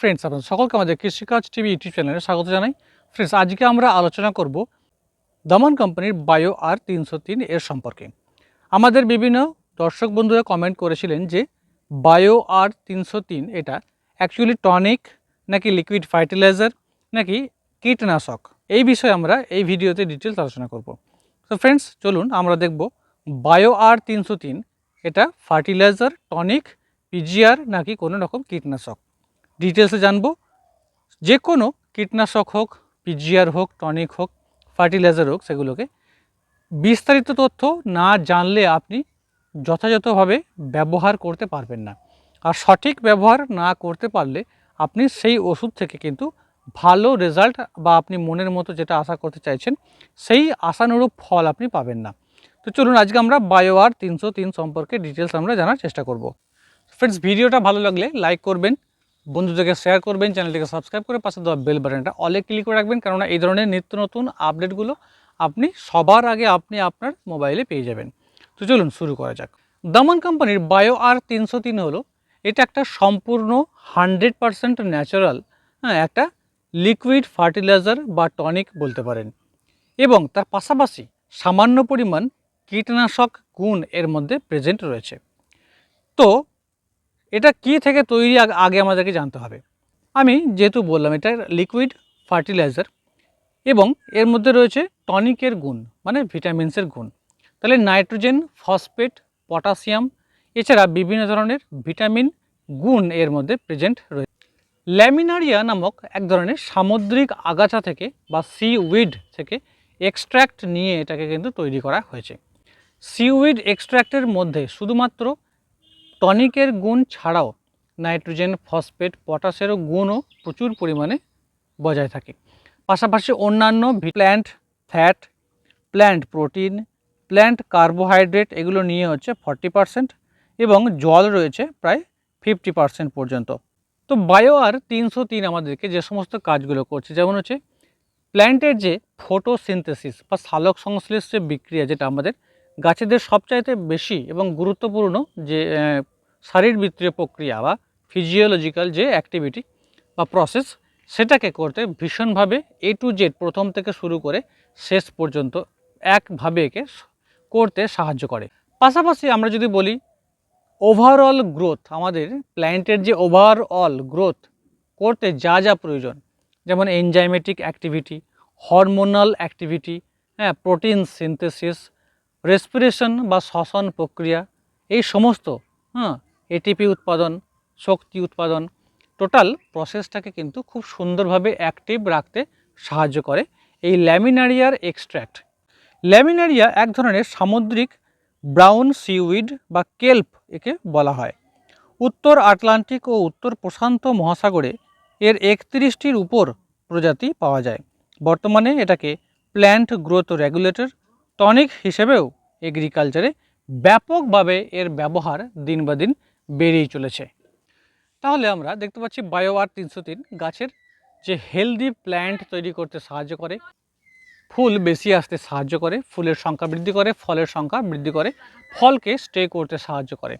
Friends আপনার সকলকে আমাদের কৃষিকাজ টিভি ইউটিউব চ্যানেলে স্বাগত জানাই। ফ্রেন্ডস আজকে আমরা আলোচনা করব দমন কোম্পানির বায়ো আর তিনশো তিন এর সম্পর্কে। আমাদের বিভিন্ন দর্শক বন্ধুরা কমেন্ট করেছিলেন যে বায়ো আর তিনশো তিন এটা অ্যাকচুয়ালি টনিক নাকি লিকুইড ফার্টিলাইজার নাকি কীটনাশক? এই বিষয়ে আমরা এই ভিডিওতে ডিটেলস আলোচনা করব। তো ফ্রেন্ডস চলুন আমরা দেখব বায়ো আর তিনশো তিন এটা ফার্টিলাইজার টনিক পিজিআর নাকি কোনো রকম কীটনাশক। ডিটেলসে জানব। যে কোনো কীটনাশক হোক পিজিআর হোক টনিক হোক ফার্টিলাইজার হোক, সেগুলোকে বিস্তারিত তথ্য না জানলে আপনি যথাযথভাবে ব্যবহার করতে পারবেন না। আর সঠিক ব্যবহার না করতে পারলে আপনি সেই ওষুধ থেকে কিন্তু ভালো রেজাল্ট বা আপনি মনের মতো যেটা আশা করতে চাইছেন, সেই আশানুরূপ ফল আপনি পাবেন না। তো চলুন আজকে আমরা বায়ো আর তিনশো তিন সম্পর্কে ডিটেলস আমরা জানার চেষ্টা করব। ফ্রেন্ডস ভিডিওটা ভালো লাগলে লাইক করবেন বন্ধুদেরকে শেয়ার করবেন চ্যানেলটিকে সাবস্ক্রাইব করে পাশে দেওয়া বেল বাটনটা অলে ক্লিক করে রাখবেন, কেননা এই ধরনের নিত্য নতুন আপডেটগুলো আপনি সবার আগে আপনি আপনার মোবাইলে পেয়ে যাবেন। তো চলুন শুরু করা যাক। দামান কোম্পানির বায়ো আর তিনশো তিন হলো, এটা একটা সম্পূর্ণ হান্ড্রেড পারসেন্ট ন্যাচারাল হ্যাঁ একটা লিকুইড ফার্টিলাইজার বা টনিক বলতে পারেন। এবং তার পাশাপাশি সামান্য পরিমাণ কীটনাশক গুণ এর মধ্যে প্রেজেন্ট রয়েছে। তো এটা কি থেকে তৈরি আগে আমাদেরকে জানতে হবে। আমি যেহেতু বললাম এটা লিকুইড ফার্টিলাইজার এবং এর মধ্যে রয়েছে টনিকের গুণ মানে ভিটামিনসের গুণ। তাহলে নাইট্রোজেন ফসফেট পটাশিয়াম এছাড়া বিভিন্ন ধরনের ভিটামিন গুণ এর মধ্যে প্রেজেন্ট রয়েছে ল্যামিনারিয়া নামক এক ধরনের সামুদ্রিক আগাছা থেকে বা সি উইড থেকে এক্সট্র্যাক্ট নিয়ে এটাকে কিন্তু তৈরি করা হয়েছে। সিউইড এক্সট্র্যাক্টের মধ্যে শুধুমাত্র টনিকের গুণ ছাড়াও নাইট্রোজেন, ফসফেট, পটাশেরও গুণও প্রচুর পরিমাণে বজায় থাকে। পাশাপাশি অন্যান্য plant fat plant protein plant carbohydrate এগুলো নিয়ে হচ্ছে ফর্টি পারসেন্ট এবং জল রয়েছে প্রায় ফিফটি পারসেন্ট পর্যন্ত। তো বায়ো আর তিনশো তিন আমাদেরকে যে সমস্ত কাজগুলো করছে, যেমন হচ্ছে প্ল্যান্টের যে ফটোসিনথেসিস বা সালোক সংশ্লেষ যে বিক্রিয়া যেটা আমাদের গাছেদের সবচাইতে বেশি এবং গুরুত্বপূর্ণ যে শারীরবৃত্তীয় প্রক্রিয়া বা ফিজিওলজিক্যাল যে অ্যাক্টিভিটি বা প্রসেস সেটাকে করতে ভীষণভাবে এ টু জেড প্রথম থেকে শুরু করে শেষ পর্যন্ত একভাবে একে করতে সাহায্য করে। পাশাপাশি আমরা যদি বলি ওভারঅল গ্রোথ আমাদের প্ল্যান্টের যে ওভারঅল গ্রোথ করতে যা যা প্রয়োজন, যেমন এনজাইমেটিক অ্যাক্টিভিটি হরমোনাল অ্যাক্টিভিটি হ্যাঁ প্রোটিন সিনথেসিস রেসপিরেশন বা শ্বসন প্রক্রিয়া, এই সমস্ত হ্যাঁ এটিপি উৎপাদন, শক্তি উৎপাদন টোটাল প্রসেসটাকে কিন্তু খুব সুন্দরভাবে অ্যাক্টিভ রাখতে সাহায্য করে। এই ল্যামিনারিয়ার এক্সট্র্যাক্ট ল্যামিনারিয়া এক ধরনের সামুদ্রিক ব্রাউন সিউইড বা কেল্প একে বলা হয়। উত্তর আটলান্টিক ও উত্তর প্রশান্ত মহাসাগরে এর একত্রিশটির উপর প্রজাতি পাওয়া যায়। বর্তমানে এটাকে প্ল্যান্ট গ্রোথ রেগুলেটর টনিক হিসেবেও এগ্রিকালচারে ব্যাপকভাবে এর ব্যবহার দিন বা দিন বেড়েই চলেছে। তাহলে আমরা দেখতে পাচ্ছি বায়ো আর তিনশো তিন গাছের যে হেলদি প্ল্যান্ট তৈরি করতে সাহায্য করে, ফুল বেশি আসতে সাহায্য করে, ফুলের সংখ্যা বৃদ্ধি করে, ফলের সংখ্যা বৃদ্ধি করে, ফলকে স্টে করতে সাহায্য করে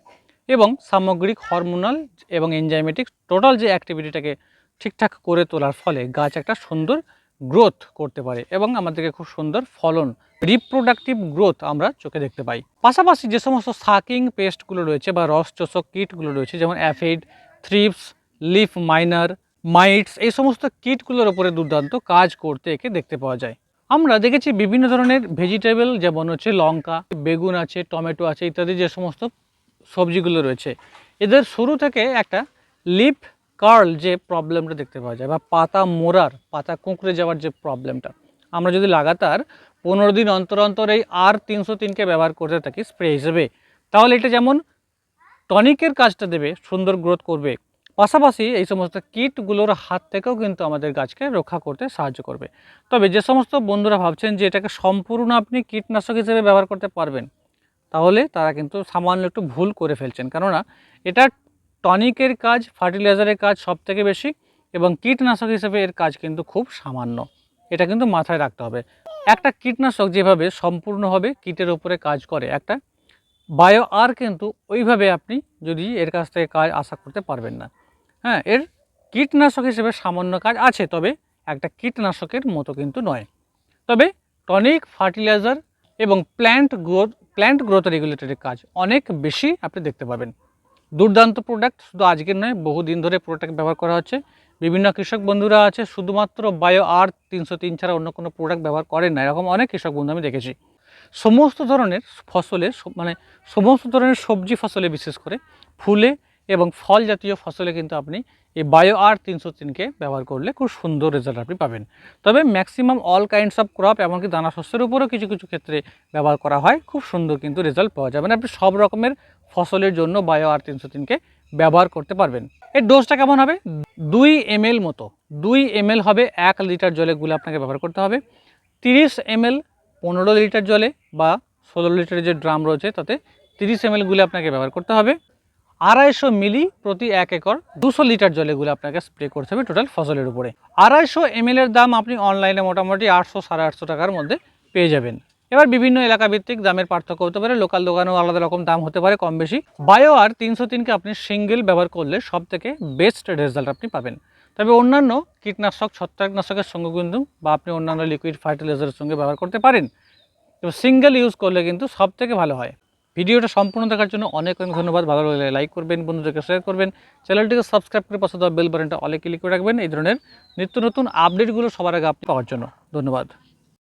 এবং সামগ্রিক হরমোনাল এবং এনজাইমেটিক টোটাল যে অ্যাক্টিভিটিটাকে ঠিকঠাক করে তোলার ফলে গাছ একটা সুন্দর গ্রোথ করতে পারে এবং আমাদেরকে খুব সুন্দর ফলন রিপ্রোডাক্টিভ গ্রোথ আমরা চোখে দেখতে পাই। পাশাপাশি যে সমস্ত সাকিং পেস্টগুলো রয়েছে বা রস চোষক কীটগুলো রয়েছে, যেমন aphid thrips leaf miner mites এই সমস্ত কীটগুলোর উপরে দুর্দান্ত কাজ করতে একে দেখতে পাওয়া যায়। আমরা দেখেছি বিভিন্ন ধরনের ভেজিটেবল যেমন হচ্ছে লঙ্কা, বেগুন আছে, টমেটো আছে, ইত্যাদি যে সমস্ত সবজিগুলো রয়েছে। এদের শুরু থেকে একটা লিপ কার্ল যে প্রবলেমটা দেখতে পাওয়া যায়, বা পাতা মোড়ার, পাতা কুঁকড়ে যাওয়ার যে প্রবলেমটা, আমরা যদি লাগাতার পনেরো দিন অন্তর অন্তর এই আর তিনশো তিনকে ব্যবহার করতে থাকি স্প্রে হিসেবে, তাহলে এটা যেমন টনিকের কাজটা দেবে, সুন্দর গ্রোথ করবে, পাশাপাশি এই সমস্ত কীটগুলোর হাত থেকেও কিন্তু আমাদের গাছকে রক্ষা করতে সাহায্য করবে। তবে যে সমস্ত বন্ধুরা ভাবছেন যে এটাকে সম্পূর্ণ আপনি কীটনাশক হিসেবে ব্যবহার করতে পারবেন, তাহলে তারা কিন্তু সামান্য একটু ভুল করে ফেলছেন। কেননা এটা টনিকের কাজ, ফার্টিলাইজারের কাজ সব থেকে বেশি এবং কীটনাশক হিসেবে এর কাজ কিন্তু খুব সামান্য। এটা কিন্তু মাথায় রাখতে হবে। একটা কীটনাশক যেভাবে সম্পূর্ণভাবে কীটের উপরে কাজ করে, একটা বায়ো আর কিন্তু ওইভাবে আপনি যদি এর কাছ থেকে কাজ আশা করতে পারবেন না। হ্যাঁ এর কীটনাশক হিসেবে সামান্য কাজ আছে, তবে একটা কীটনাশকের মতো কিন্তু নয়। তবে টনিক, ফার্টিলাইজার এবং প্ল্যান্ট গ্রোথ প্ল্যান্ট গ্রোথ রেগুলেটরের কাজ অনেক বেশি আপনি দেখতে পাবেন। দুর্দান্ত প্রোডাক্ট শুধু আজকের নয়, বহুদিন ধরে প্রোডাক্ট ব্যবহার করা হচ্ছে। বিভিন্ন কৃষক বন্ধুরা আছে, শুধুমাত্র বায়ো আর তিনশো তিন ছাড়া অন্য কোনো প্রোডাক্ট ব্যবহার করেন না। এরকম অনেক কৃষক বন্ধু আমি দেখেছি। সমস্ত ধরনের ফসলে মানে সমস্ত ধরনের সবজি ফসলে বিশেষ করে ফুলে এবং ফল জাতীয় ফসলে কিন্তু আপনি এই বায়ো আর তিনশো তিনকে ব্যবহার করলে খুব সুন্দর রেজাল্ট আপনি পাবেন। তবে maximum all kinds of crop এমনকি দানা শস্যের উপরও কিছু কিছু ক্ষেত্রে ব্যবহার করা হয়। খুব সুন্দর কিন্তু রেজাল্ট পাওয়া যাবে মানে আপনি সব রকমের ফসলের জন্য বায়ো আর তিনশো তিনকে ব্যবহার করতে পারবেন। এর ডোজটা কেমন হবে? দুই এম মতো। দুই এম হবে এক লিটার জলে গুলে আপনাকে ব্যবহার করতে হবে। তিরিশ এম এল পনেরো লিটার জলে বা ষোলো লিটারের যে ড্রাম রয়েছে, তাতে তিরিশ এম গুলে আপনাকে ব্যবহার করতে হবে। আড়াইশো মিলি প্রতি এক একর দুশো লিটার জলে গুলে আপনাকে স্প্রে করতে হবে টোটাল ফসলের উপরে। আড়াইশো এম এর দাম আপনি অনলাইনে মোটামুটি আটশো সাড়ে আটশো টাকার মধ্যে পেয়ে যাবেন। এবার বিভিন্ন এলাকা ভিত্তিক দামের পার্থক্য হতে পারে। লোকাল দোকানেও আলাদা রকম দাম হতে পারে কম বেশি। বায়ো আর তিনশো তিনকে আপনি সিঙ্গেল ব্যবহার করলে সব থেকে বেস্ট রেজাল্ট আপনি পাবেন। তবে অন্যান্য কীটনাশক, ছত্রাকনাশকের সঙ্গে কিন্তু বা আপনি অন্যান্য লিকুইড ফার্টিলাইজারের সঙ্গে ব্যবহার করতে পারেন। তো সিঙ্গেল ইউজ করলে কিন্তু সব থেকে ভালো হয়। ভিডিওটা সম্পূর্ণ দেখার জন্য অনেক অনেক ধন্যবাদ। ভালো লাগলে লাইক করবেন, বন্ধুদেরকে শেয়ার করবেন। চ্যানেলটিকে সাবস্ক্রাইব করে পাশে দেওয়া বেল বাটনটা অলে ক্লিক করে রাখবেন। এই ধরনের নিত্য নতুন আপডেটগুলো সবার আগে আপনি পাওয়ার জন্য। ধন্যবাদ।